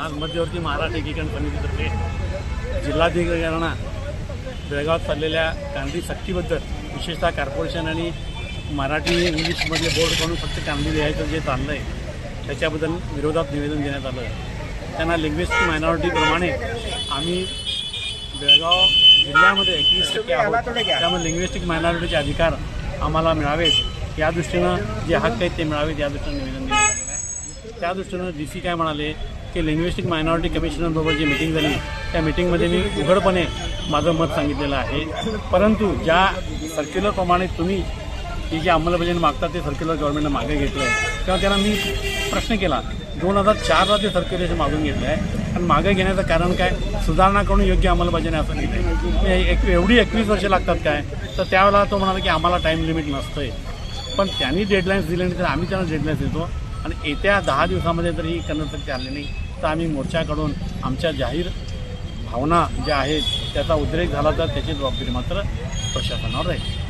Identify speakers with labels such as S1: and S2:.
S1: आज मध्यवर्ती महाराष्ट्र एकीकरण समितीतर्फे जिल्हाधिकाऱ्यांना बेळगावात चाललेल्या कांदी सक्तीबद्दल विशेषतः कॉर्पोरेशन आणि मराठी इंग्लिशमधले बोर्ड करून फक्त कांदी लिहायचं जे चाललं आहे त्याच्याबद्दल विरोधात निवेदन देण्यात आलं. त्यांना लिंग्विस्टिक मायनॉरिटीप्रमाणे आम्ही बेळगाव जिल्ह्यामध्ये एकवीस टक्के आहोत. त्यामुळे लिंग्विस्टिक मायनॉरिटीचे अधिकार आम्हाला मिळावेत. या दृष्टीनं जे हक्क आहेत ते मिळावेत या दृष्टीनं निवेदन देण्यात त्या दृष्टीनं डी सी काय म्हणाले? की लिंग्विस्टिक मायनॉरिटी कमिशनरबरोबर जी मिटिंग झाली त्या मिटिंगमध्ये मी उघडपणे माझं मत सांगितलेलं आहे. परंतु ज्या सर्क्युलरप्रमाणे तुम्ही ही जी अंमलबजावणी मागतात ते सर्क्युलर गव्हर्नमेंटनं मागे घेतलं आहे तेव्हा त्यांना मी प्रश्न केला दोन हजार चारला ते सर्क्युलेशन मागून घेतलं आहे आणि मागे घेण्याचं कारण काय? सुधारणा करून योग्य अंमलबजावणी असं लिहिलं एक एवढी एकवीस वर्षे लागतात काय? तर त्यावेळेला तो म्हणाला की आम्हाला टाईम लिमिट नसतं आहे पण त्यांनी डेडलाईन्स दिले नाही तर आम्ही त्यांना डेडलाईन्स देतो. आणि येत्या दहा दिवसामध्ये जर ही कन्नड आले नाही तर आम्ही मोर्चाकडून आमच्या जाहीर भावना ज्या आहेत त्याचा उद्रेक झाला तर त्याची जबाबदारी मात्र प्रशासनावर राहील.